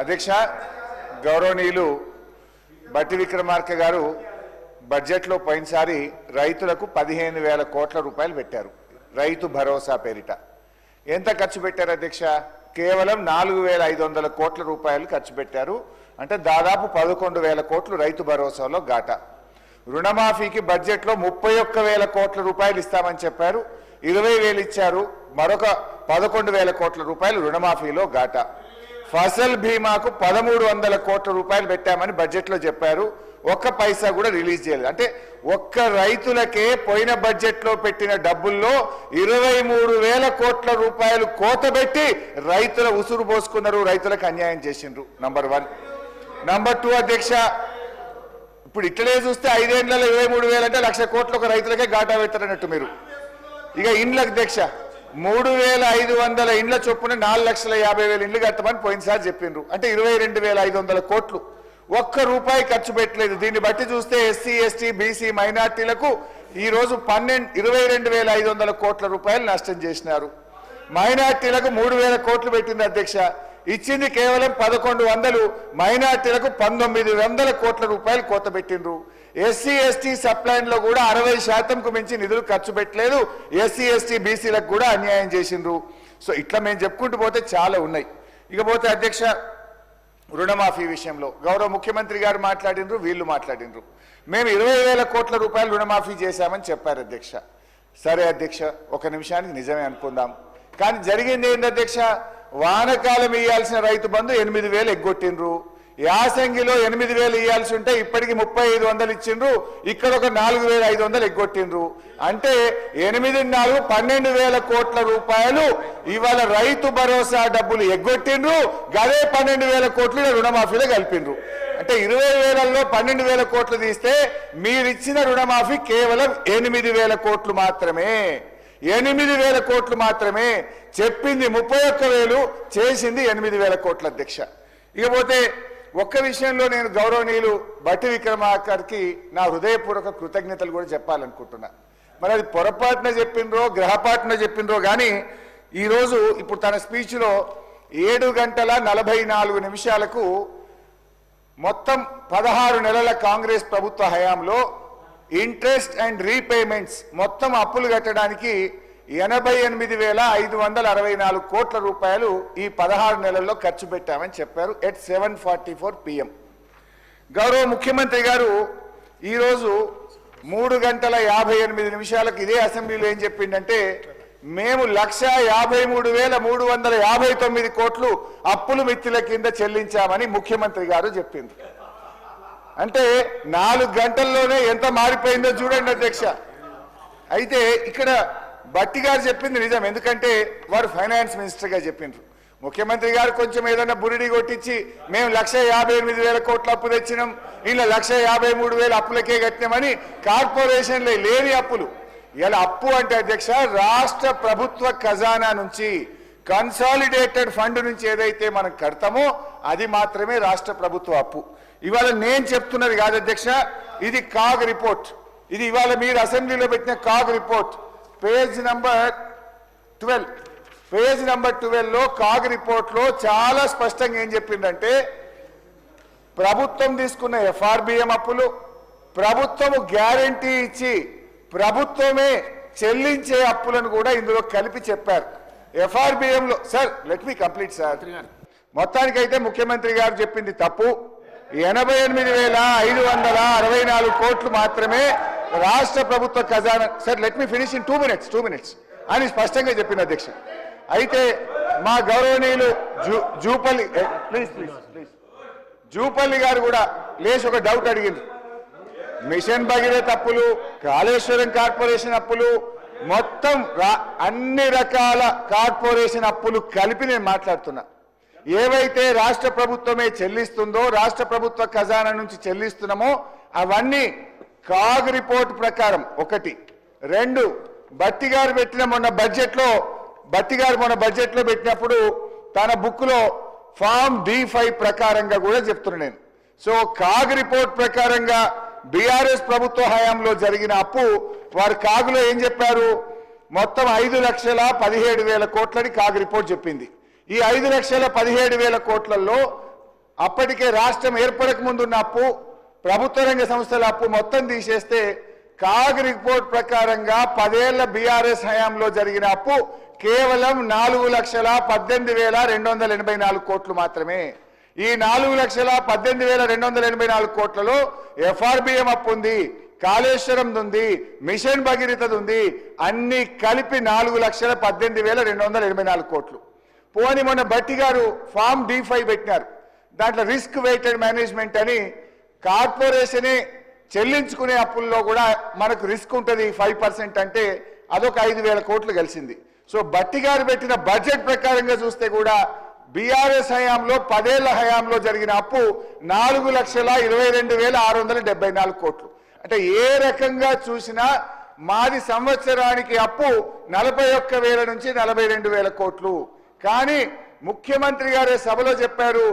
అధ్యక్ష గౌరవనీయులు బట్టి విక్రమార్క గారు బడ్జెట్లో పోయినసారి రైతులకు పదిహేను వేల కోట్ల రూపాయలు పెట్టారు. రైతు భరోసా పేరిట. ఎంత ఖర్చు పెట్టారు అధ్యక్ష? కేవలం నాలుగు వేల ఐదు వందల కోట్ల రూపాయలు ఖర్చు పెట్టారు. అంటే దాదాపు పదకొండు వేల కోట్లు రైతు భరోసాలో ఘాట. రుణమాఫీకి బడ్జెట్లో ముప్పై ఒక్క వేల కోట్ల రూపాయలు ఇస్తామని చెప్పారు. ఇరవై వేలు ఇచ్చారు. మరొక పదకొండు వేల కోట్ల రూపాయలు రుణమాఫీలో ఘాట. ఫసల్ బీమాకు పదమూడు వందల కోట్ల రూపాయలు పెట్టామని బడ్జెట్లో చెప్పారు. ఒక్క పైసా కూడా రిలీజ్ చేయలేదు. అంటే ఒక్క రైతులకే పోయిన బడ్జెట్లో పెట్టిన డబ్బుల్లో ఇరవై మూడు వేల కోట్ల రూపాయలు కోత పెట్టి రైతుల ఉసురు పోసుకున్నారు. రైతులకు అన్యాయం చేసిండ్రు. నంబర్ వన్ నంబర్ టూ అధ్యక్ష ఇప్పుడు ఇట్లనే చూస్తే ఐదేళ్ళలో ఇరవై మూడు వేలు అంటే లక్ష కోట్ల ఒక రైతులకే ఘాటా పెట్టారన్నట్టు మీరు. ఇక ఇండ్ల అధ్యక్ష మూడు వేల ఐదు వందల ఇండ్ల చొప్పున నాలుగు లక్షల యాభై వేల ఇండ్లు కట్టమని పోయినసారి చెప్పిండ్రు. అంటే ఇరవై రెండు వేల ఐదు వందల కోట్లు. ఒక్క రూపాయి ఖర్చు పెట్టలేదు. దీన్ని బట్టి చూస్తే ఎస్సీ ఎస్టీ బీసీ మైనార్టీలకు ఈ రోజు పన్నెండు ఇరవై రెండు వేల ఐదు వందల కోట్ల రూపాయలు నష్టం చేసినారు. మైనార్టీలకు మూడు వేల కోట్లు పెట్టింది అధ్యక్ష. ఇచ్చింది కేవలం పదకొండు వందలు. మైనార్టీలకు పంతొమ్మిది వందల కోట్ల రూపాయలు కోత పెట్టిండ్రు. ఎస్సీ ఎస్టీ సప్లైన్లో కూడా అరవై శాతంకు మించి నిధులు ఖర్చు పెట్టలేదు. ఎస్సీ ఎస్టీ బీసీలకు కూడా అన్యాయం చేసిండ్రు. సో ఇట్లా మేము చెప్పుకుంటూ పోతే చాలా ఉన్నాయి. ఇకపోతే అధ్యక్ష రుణమాఫీ విషయంలో గౌరవ ముఖ్యమంత్రి గారు మాట్లాడినరు వీళ్ళు మాట్లాడినరు మేము ఇరవై వేల కోట్ల రూపాయలు రుణమాఫీ చేశామని చెప్పారు అధ్యక్ష. సరే అధ్యక్ష ఒక నిమిషానికి నిజమే అనుకుందాం. కానీ జరిగింది ఏంటి అధ్యక్ష? వానకాలం ఇవ్వాల్సిన రైతు బంధు ఎనిమిది వేలు ఎగ్గొట్టిండ్రు. యాసంగిలో ఎనిమిది వేలు ఇవ్వాల్సి ఉంటే ఇప్పటికి ముప్పై ఐదు వందలు ఇచ్చిండ్రు ఇక్కడ ఒక నాలుగు వేల ఐదు వందలు ఎగ్గొట్టిండ్రు. అంటే ఎనిమిది నాలుగు పన్నెండు వేల కోట్ల రూపాయలు ఇవాళ రైతు భరోసా డబ్బులు ఎగ్గొట్టిండ్రు గదే పన్నెండు వేల కోట్లు రుణమాఫీలో కలిపిండ్రు. అంటే ఇరవై వేలలో పన్నెండు వేల కోట్లు తీస్తే మీరిచ్చిన రుణమాఫీ కేవలం ఎనిమిది వేల కోట్లు మాత్రమే. ఎనిమిది వేల కోట్లు మాత్రమే. చెప్పింది ముప్పై ఒక్క వేలు చేసింది ఎనిమిది వేల కోట్ల అధ్యక్ష. ఇకపోతే ఒక్క విషయంలో నేను గౌరవనీయులు బట్టి విక్రమార్కర్కి నా హృదయపూర్వక కృతజ్ఞతలు కూడా చెప్పాలనుకుంటున్నా. మరి అది పొరపాటున చెప్పిండ్రో గ్రహపాటున చెప్పిండ్రో కానీ ఈరోజు ఇప్పుడు తన స్పీచ్లో ఏడు గంటల నలభై నాలుగు నిమిషాలకు మొత్తం పదహారు నెలల కాంగ్రెస్ ప్రభుత్వ హయాంలో ఇంట్రెస్ట్ అండ్ రీపేమెంట్స్ మొత్తం అప్పులు కట్టడానికి ఎనభై ఎనిమిది వేల ఐదు వందల అరవై నాలుగు కోట్ల రూపాయలు ఈ పదహారు నెలల్లో ఖర్చు పెట్టామని చెప్పారు. At seven forty four PM గౌరవ ముఖ్యమంత్రి గారు ఈరోజు మూడు గంటల యాభై ఎనిమిది నిమిషాలకు ఇదే అసెంబ్లీలో ఏం చెప్పిండంటే మేము లక్ష యాభై మూడు వేల మూడు వందల యాభై తొమ్మిది కోట్లు అప్పులు మిత్తుల కింద చెల్లించామని ముఖ్యమంత్రి గారు చెప్పింది. అంటే నాలుగు గంటల్లోనే ఎంత మారిపోయిందో చూడండి అధ్యక్ష. అయితే ఇక్కడ బట్టి గారు చెప్పింది నిజం. ఎందుకంటే వారు ఫైనాన్స్ మినిస్టర్గా చెప్పిండ్రు. ముఖ్యమంత్రి గారు కొంచెం ఏదైనా బురిడి కొట్టించి మేము లక్ష యాభై ఎనిమిది వేల కోట్ల అప్పు తెచ్చినాం. ఇలా లక్ష యాభై మూడు వేల అప్పులకే కట్టినామని కార్పొరేషన్లే లేని అప్పులు. ఇలా అప్పు అంటే అధ్యక్ష రాష్ట్ర ప్రభుత్వ ఖజానా నుంచి కన్సాలిడేటెడ్ ఫండ్ నుంచి ఏదైతే మనం కడతామో అది మాత్రమే రాష్ట్ర ప్రభుత్వ అప్పు. ఇవాళ నేను చెప్తున్నది కాదు అధ్యక్ష ఇది కాగ్ రిపోర్ట్. ఇది ఇవాళ మీరు అసెంబ్లీలో పెట్టిన CAG report. Page number twelve. Page number ట్వెల్వ్లో CAG రిపోర్ట్లో చాలా స్పష్టంగా ఏం చెప్పిందంటే ప్రభుత్వం తీసుకున్న ఎఫ్ఆర్బిఎం అప్పులు ప్రభుత్వము గ్యారంటీ ఇచ్చి ప్రభుత్వమే చెల్లించే అప్పులను కూడా ఇందులో కలిపి చెప్పారు. ఎఫ్ఆర్బిఎంలో sir let me complete sir. మొత్తానికైతే ముఖ్యమంత్రి గారు చెప్పింది తప్పు. ఎనభై ఎనిమిది వేల ఐదు వందల అరవై నాలుగు కోట్లు మాత్రమే రాష్ట్ర ప్రభుత్వ ఖజానా sir let me finish in two minutes two minutes అని స్పష్టంగా చెప్పింది అధ్యక్ష. అయితే మా గౌరవనీయులు zoo Jupally please please please Jupally గారు కూడా లేచి ఒక డౌట్ అడిగింది. మిషన్ భగీరథ అప్పులు కాళేశ్వరం కార్పొరేషన్ అప్పులు మొత్తం అన్ని రకాల కార్పొరేషన్ అప్పులు కలిపి నేను మాట్లాడుతున్నా. ఏవైతే రాష్ట్ర ప్రభుత్వమే చెల్లిస్తుందో రాష్ట్ర ప్రభుత్వ ఖజానా నుంచి చెల్లిస్తున్నామో అవన్నీ కాగ్ రిపోర్ట్ ప్రకారం ఒకటి. రెండు బట్టి గారు పెట్టిన మొన్న బడ్జెట్లో బట్టి గారు మొన్న బడ్జెట్లో పెట్టినప్పుడు తన బుక్లో ఫామ్ డి ఫైవ్ ప్రకారంగా కూడా చెప్తున్నా నేను. సో కాగ్ రిపోర్ట్ ప్రకారంగా బీఆర్ఎస్ ప్రభుత్వ హయాంలో జరిగిన అప్పు వారు కాగులో ఏం చెప్పారు? మొత్తం ఐదు లక్షల పదిహేడు వేల కోట్లని కాగ్ రిపోర్ట్ చెప్పింది. ఈ ఐదు లక్షల పదిహేడు వేల కోట్లలో అప్పటికే రాష్ట్రం ఏర్పడక ముందున్న అప్పు ప్రభుత్వ రంగ సంస్థల అప్పు మొత్తం తీసేస్తే కాగ్ రిపోర్ట్ ప్రకారంగా పదేళ్ళ బీఆర్ఎస్ హయాంలో జరిగిన అప్పు కేవలం నాలుగు లక్షల పద్దెనిమిది వేల రెండు వందల ఎనభై నాలుగు కోట్లు మాత్రమే. ఈ నాలుగు లక్షల పద్దెనిమిది వేల రెండు వందల ఎనభై నాలుగు కోట్లలో ఎఫ్ఆర్బిఎం అప్పు ఉంది కాళేశ్వరం ఉంది మిషన్ భగీరథది ఉంది అన్ని కలిపి నాలుగు లక్షల పద్దెనిమిది వేల రెండు వందల ఎనభై నాలుగు కోట్లు. పోని మొన్న బట్టి గారు ఫామ్ డి ఫైవ్ పెట్టినారు. దాంట్లో రిస్క్ వెయిటెడ్ మేనేజ్మెంట్ అని కార్పొరేషనే చెల్లించుకునే అప్పుల్లో కూడా మనకు రిస్క్ ఉంటుంది ఫైవ్ పర్సెంట్ అంటే అదొక ఐదు వేల కోట్లు కలిసింది. సో బట్టి గారు పెట్టిన బడ్జెట్ ప్రకారంగా చూస్తే కూడా బీఆర్ఎస్ హయాంలో పదేళ్ళ హయాంలో జరిగిన అప్పు నాలుగు లక్షల ఇరవై రెండు వేల ఆరు వందల డెబ్బై నాలుగు కోట్లు. అంటే ఏ రకంగా చూసినా మాది సంవత్సరానికి అప్పు నలభై ఒక్క వేల నుంచి నలభై రెండు వేల కోట్లు. కానీ ముఖ్యమంత్రి గారే సభలో చెప్పారు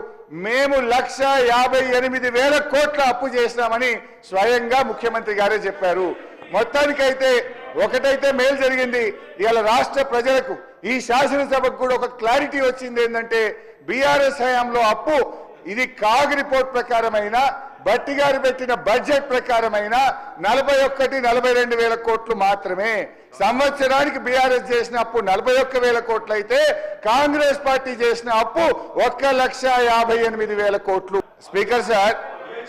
మేము లక్ష యాభై ఎనిమిది వేల కోట్ల అప్పు చేసినామని స్వయంగా ముఖ్యమంత్రి గారే చెప్పారు. మొత్తానికైతే ఒకటైతే మేలు జరిగింది. ఇవాళ రాష్ట్ర ప్రజలకు ఈ శాసనసభకు కూడా ఒక క్లారిటీ వచ్చింది ఏంటంటే బీఆర్ఎస్ హయాంలో అప్పు ఇది కాగ్ రిపోర్ట్ ప్రకారమైన బట్టి గారు పెట్టిన బడ్జెట్ ప్రకారమైన నలభై ఒక్కటి నలభై రెండు వేల కోట్లు మాత్రమే. సంవత్సరానికి బీఆర్ఎస్ చేసిన అప్పు నలభై ఒక్క వేల కోట్లు అయితే కాంగ్రెస్ పార్టీ చేసిన అప్పు ఒక్క లక్ష యాభై ఎనిమిది వేల కోట్లు. Speaker sir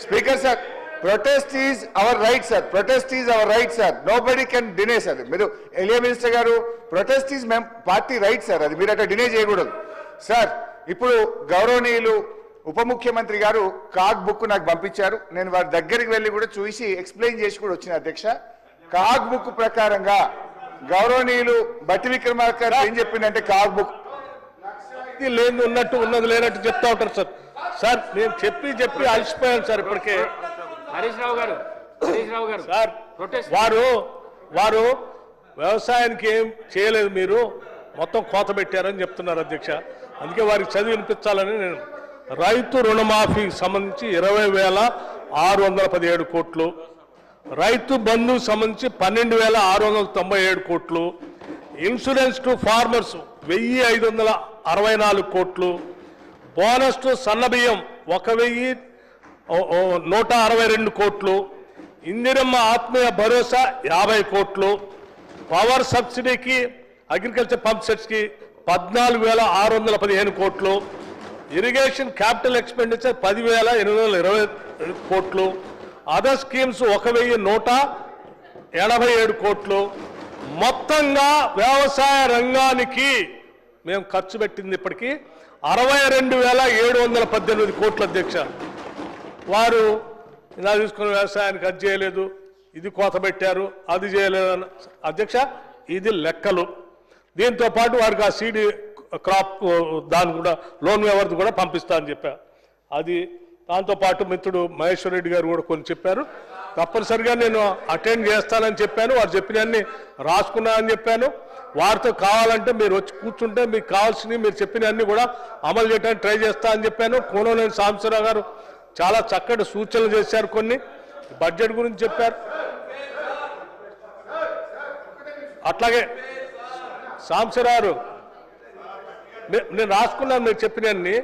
speaker sir protest is our right sir protest is our right sir nobody can deny sir మీరు ఎలియా మినిస్టర్ గారు ప్రొటెస్ట్ ఈజ్ మేము పార్టీ రైట్ సార్ అది మీరు అట్లా డినే చేయకూడదు. సార్ ఇప్పుడు గౌరవనీయులు ఉప ముఖ్యమంత్రి గారు కాగ్ బుక్ నాకు పంపించారు. నేను వారి దగ్గరికి వెళ్ళి కూడా చూసి ఎక్స్ప్లెయిన్ చేసి కూడా వచ్చిన అధ్యక్ష. కాగ్ బుక్ ప్రకారంగా గౌరవనీయులు బట్టి విక్రమార్క ఏం చెప్పిందంటే కాగ్ బుక్. ఇది లేని ఉన్నట్టు ఉన్నది లేనట్టు చెప్తా ఉంటారు సార్. సార్ నేను చెప్పి చెప్పి అలసిపోయాను సార్ ఇప్పటికే. హరీష్ రావు గారు హరీష్ రావు గారు సార్ ప్రొటెస్ట్ వారు వారు వ్యవసాయానికి ఏం చేయలేదు మీరు. మొత్తం కోత పెట్టారని చెప్తున్నారు అధ్యక్ష. అందుకే వారికి చదివి వినిపించాలని నేను రైతు రుణమాఫీకి సంబంధించి ఇరవై వేల ఆరు వందల పదిహేడు కోట్లు. రైతు బంధు సంబంధించి పన్నెండు వేల ఆరు వందల తొంభై ఏడు కోట్లు. ఇన్సూరెన్స్ టు ఫార్మర్స్ వెయ్యి ఐదు వందల అరవై నాలుగు కోట్లు. బోనస్ టు సన్నబియ్యం ఒక వెయ్యి నూట అరవై రెండు కోట్లు. ఇందిరమ్మ ఆత్మీయ భరోసా యాభై కోట్లు. పవర్ సబ్సిడీకి అగ్రికల్చర్ పంప్ సెట్స్కి పద్నాలుగు వేల ఆరు వందల పదిహేను కోట్లు. ఇరిగేషన్ క్యాపిటల్ ఎక్స్పెండిచర్ పదివేల ఎనిమిది వందల ఇరవై కోట్లు. అదర్ స్కీమ్స్ ఒక వెయ్యి నూట ఎనభై ఏడు కోట్లు. మొత్తంగా వ్యవసాయ రంగానికి మేము ఖర్చు పెట్టింది ఇప్పటికీ అరవై రెండు వేల ఏడు వందల పద్దెనిమిది కోట్ల అధ్యక్ష. వారు ఇలా తీసుకుని వ్యవసాయానికి అది చేయలేదు ఇది కోత పెట్టారు అది చేయలేదు అధ్యక్ష ఇది లెక్కలు. దీంతో పాటు వారికి ఆ సీడీ క్రాప్ దాని కూడా లోన్ వ్యవస్థ కూడా పంపిస్తా అని చెప్పా. అది దాంతోపాటు మిత్రుడు మహేశ్వర్ రెడ్డి గారు కూడా కొన్ని చెప్పారు. తప్పనిసరిగా నేను అటెండ్ చేస్తానని చెప్పాను. వారు చెప్పినన్ని రాసుకున్నానని చెప్పాను. వారితో కావాలంటే మీరు వచ్చి కూర్చుంటే మీకు కావాల్సినవి మీరు చెప్పినవన్నీ కూడా అమలు చేయడానికి ట్రై చేస్తా అని చెప్పాను. కోనలేని సాంబశివరావు గారు చాలా చక్కటి సూచనలు చేశారు కొన్ని. బడ్జెట్ గురించి చెప్పారు. అట్లాగే సాంబశివరావు గారు నేను రాసుకున్నాను మీరు చెప్పినన్ని